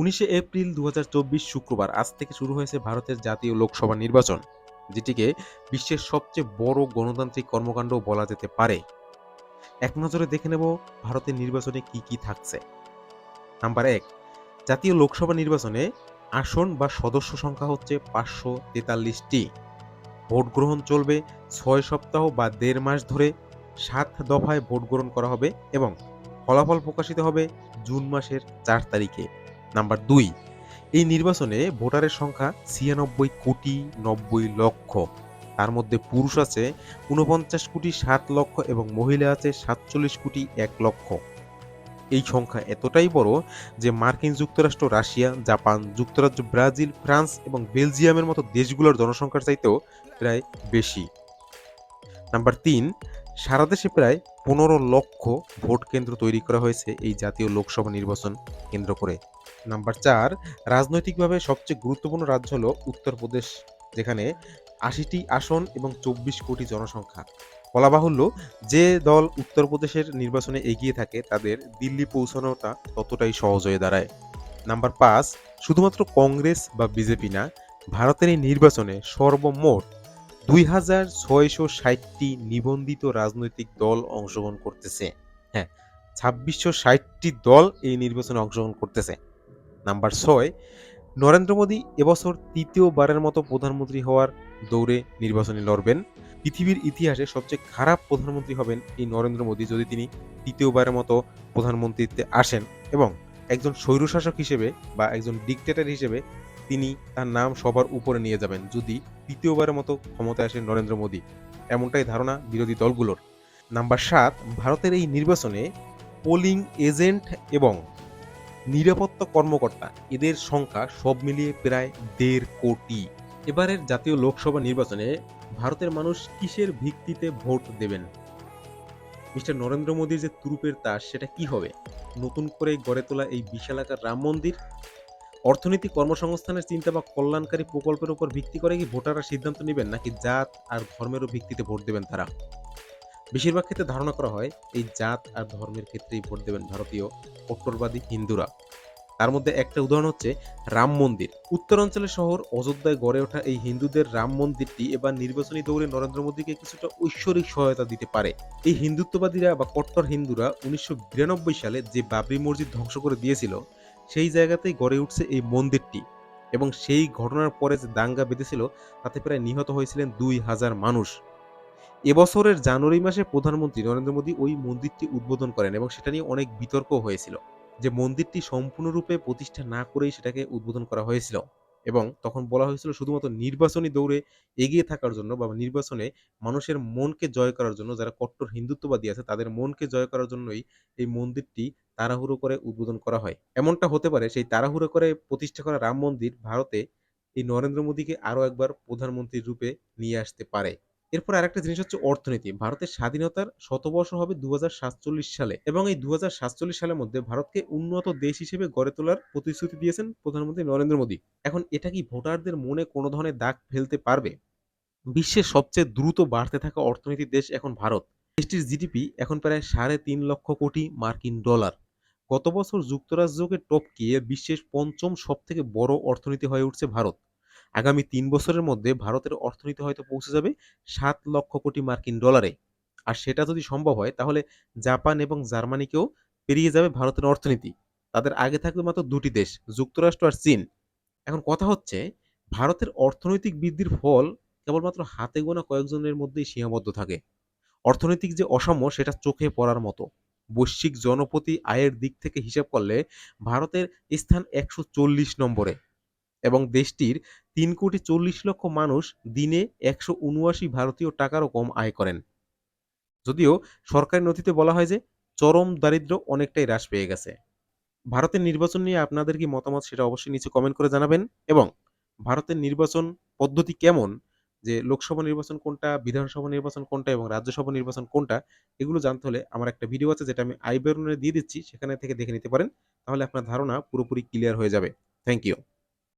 উনিশে এপ্রিল দু হাজার চব্বিশ শুক্রবার আজ থেকে শুরু হয়েছে ভারতের জাতীয় লোকসভা নির্বাচন, যেটিকে বিশ্বের সবচেয়ে বড় গণতান্ত্রিক কর্মকাণ্ড বলা যেতে পারে। এক নজরে দেখে নেব ভারতের নির্বাচনে কি কি থাকছে। নাম্বার এক, জাতীয় লোকসভা নির্বাচনে আসন বা সদস্য সংখ্যা হচ্ছে পাঁচশো তেতাল্লিশটি। ভোট গ্রহণ চলবে ছয় সপ্তাহ বা দেড় মাস ধরে, সাত দফায় ভোট গ্রহণ করা হবে এবং ফলাফল প্রকাশিত হবে জুন মাসের চার তারিখে। নাম্বার দুই, এই নির্বাচনে ভোটারের সংখ্যা ছিয়ানব্বই কোটি নব্বই লক্ষ। তার মধ্যে পুরুষ আছে উনপঞ্চাশ কোটি সাত লক্ষ এবং মহিলা আছে সাতচল্লিশ কোটি এক লক্ষ। এই সংখ্যা এতটাই বড় যে মার্কিন যুক্তরাষ্ট্র, রাশিয়া, জাপান, যুক্তরাজ্য, ব্রাজিল, ফ্রান্স এবং বেলজিয়ামের মতো দেশগুলোর জনসংখ্যার চাইতেও প্রায় বেশি। নাম্বার তিন, সারা দেশে প্রায় পনেরো লক্ষ ভোট কেন্দ্র তৈরি করা হয়েছে এই জাতীয় লোকসভা নির্বাচন কেন্দ্র করে। নাম্বার চার, রাজনৈতিকভাবে সবচেয়ে গুরুত্বপূর্ণ রাজ্য হলো উত্তরপ্রদেশ, যেখানে আশিটি আসন এবং চব্বিশ কোটি জনসংখ্যা। বলা বাহুল্য, যে দল উত্তরপ্রদেশের নির্বাচনে এগিয়ে থাকে, তাদের দিল্লি পৌঁছানোটা ততটাই সহজ হয়ে দাঁড়ায়। নাম্বার পাঁচ, শুধুমাত্র কংগ্রেস বা বিজেপি না, ভারতের এই নির্বাচনে সর্বমোট দুই হাজার ছয়শো ষাটটি নিবন্ধিত রাজনৈতিক দল অংশগ্রহণ করতেছে। হ্যাঁ ছাব্বিশশো ষাটটি দল এই নির্বাচনে অংশগ্রহণ করতেছে। নাম্বার ছয়, নরেন্দ্র মোদী এবছর তৃতীয়বারের মতো প্রধানমন্ত্রী হওয়ার দৌড়ে নির্বাচনে লড়বেন। পৃথিবীর ইতিহাসে সবচেয়ে খারাপ প্রধানমন্ত্রী হবেন এই নরেন্দ্র মোদী যদি তিনি তৃতীয়বারের মতো প্রধানমন্ত্রীতে আসেন এবং একজন স্বৈরশাসক হিসেবে বা একজন ডিকটেটর হিসেবে তিনি তার নাম সবার উপরে নিয়ে যাবেন যদি তৃতীয়বারের মতো ক্ষমতায় আসেন নরেন্দ্র মোদী। এমনটাই ধারণা বিরোধী দলগুলোর। নাম্বার সাত, ভারতের এই নির্বাচনে পোলিং এজেন্ট এবং নিরাপত্তা কর্মকর্তা, এদের সংখ্যা সব মিলিয়ে প্রায় দেড় কোটি। এবারের জাতীয় লোকসভা নির্বাচনে ভারতের মানুষ কিসের ভিত্তিতে ভোট দেবেন? মিস্টার নরেন্দ্র মোদীর যে তুরুপের তাস, সেটা কি হবে? নতুন করে গড়ে তোলা এই বিশালাকার রাম মন্দির? অর্থনীতি কর্মসংস্থানের চিন্তা বা কল্যাণকারী প্রকল্পের উপর ভিত্তি করে কি ভোটাররা সিদ্ধান্ত নেবেন, নাকি জাত আর ধর্মেরও ভিত্তিতে ভোট দেবেন তারা? বেশিরভাগ ক্ষেত্রে ধারণা করা হয় এই জাত আর ধর্মের ক্ষেত্রেই ভোট দেবেন ভারতীয় কট্টরবাদী হিন্দুরা। তার মধ্যে একটা উদাহরণ হচ্ছে রাম মন্দির। উত্তরাঞ্চলের শহর অযোধ্যায় গড়ে ওঠা এই হিন্দুদের রাম মন্দিরটি এবার নির্বাচনী দৌড়ে নরেন্দ্র মোদীকে কিছুটা ঐশ্বরিক সহায়তা দিতে পারে। এই হিন্দুত্ববাদীরা বা কট্টর হিন্দুরা উনিশশো বিরানব্বই সালে যে বাবরি মসজিদ ধ্বংস করে দিয়েছিল, সেই জায়গাতেই গড়ে উঠছে এই মন্দিরটি এবং সেই ঘটনার পরে যে দাঙ্গা বেঁধেছিল, তাতে প্রায় নিহত হয়েছিলেন দুই হাজার মানুষ। এবছরের জানুয়ারি মাসে প্রধানমন্ত্রী নরেন্দ্র মোদী ওই মন্দিরটি উদ্বোধন করেন এবং সেটা নিয়ে অনেক বিতর্ক হয়েছিল যে মন্দিরটি সম্পূর্ণরূপে প্রতিষ্ঠা না করেই সেটাকে উদ্বোধন করা হয়েছিল এবং তখন বলা হয়েছিল শুধুমাত্র নির্বাচনী দৌড়ে এগিয়ে থাকার জন্য বা নির্বাচনে মানুষের মনকে জয় করার জন্য, যারা কট্টর হিন্দুত্ববাদী আছে, তাদের মনকে জয় করার জন্যই এই মন্দিরটি তাড়াহুড়ো করে উদ্বোধন করা হয়। এমনটা হতে পারে সেই তাড়াহুড়ো করে প্রতিষ্ঠা করা রাম মন্দির ভারতে এই নরেন্দ্র মোদীকে আরও একবার প্রধানমন্ত্রীর রূপে নিয়ে আসতে পারে। এরপর আরেকটা জিনিস হচ্ছে অর্থনীতি। ভারতের স্বাধীনতার শতবর্ষ হবে দু হাজার সাতচল্লিশ সালে এবং এই দু হাজার সাতচল্লিশ সালের মধ্যে ভারতকে উন্নত দেশ হিসেবে গড়ে তোলার প্রতিশ্রুতি দিয়েছেন প্রধানমন্ত্রী নরেন্দ্র মোদী। এখন এটা কি ভোটারদের মনে কোনো ধরনের দাগ ফেলতে পারবে? বিশ্বের সবচেয়ে দ্রুত বাড়তে থাকা অর্থনীতির দেশ এখন ভারত। দেশটির জিডিপি এখন প্রায় সাড়ে তিন লক্ষ কোটি মার্কিন ডলার। গত বছর যুক্তরাজ্যকে টপকিয়ে বিশ্বের পঞ্চম সব থেকে বড় অর্থনীতি হয়ে উঠছে ভারত। আগামী তিন বছরের মধ্যে ভারতের অর্থনীতি হয়তো পৌঁছে যাবে সাত লক্ষ কোটি মার্কিন ডলারে। আর সেটা যদি সম্ভব হয়, তাহলে জাপান এবং জার্মানিকেও পেরিয়ে যাবে ভারতের অর্থনীতি। তাদের আগে থাকবে মাত্র দুটি দেশ, যুক্তরাষ্ট্র আর চীন। এখন কথা হচ্ছে, ভারতের অর্থনৈতিক বৃদ্ধির ফল কেবলমাত্র হাতে গোনা কয়েকজনের মধ্যেই সীমাবদ্ধ থাকে। অর্থনৈতিক যে অসাম্য, সেটা চোখে পড়ার মতো। বৈশ্বিক জনপ্রতি আয়ের দিক থেকে হিসাব করলে ভারতের স্থান একশো চল্লিশ নম্বরে। এবং দেশটির তিন কোটি চল্লিশ লক্ষ মানুষ দিনে একশো উনআশি ভারতীয় টাকারও কম আয় করেন। যদিও সরকারি নথিতে বলা হয় যে, চরম দারিদ্র অনেকটাই হ্রাস পেয়ে গেছে। ভারতের নির্বাচন নিয়ে আপনাদের কি মতামত সেটা অবশ্যই নিচে কমেন্ট করে জানাবেন। এবং ভারতের নির্বাচন পদ্ধতি কেমন? যে, লোকসভা নির্বাচন কোনটা, বিধানসভা নির্বাচন কোনটা এবং রাজ্যসভা নির্বাচন কোনটা, এগুলো জানতে হলে আমার একটা ভিডিও আছে যেটা আমি আই বেরোনে দিয়ে দিচ্ছি, সেখানে থেকে দেখে নিতে পারেন। তাহলে আপনার ধারণা পুরোপুরি ক্লিয়ার হয়ে যাবে। Thank you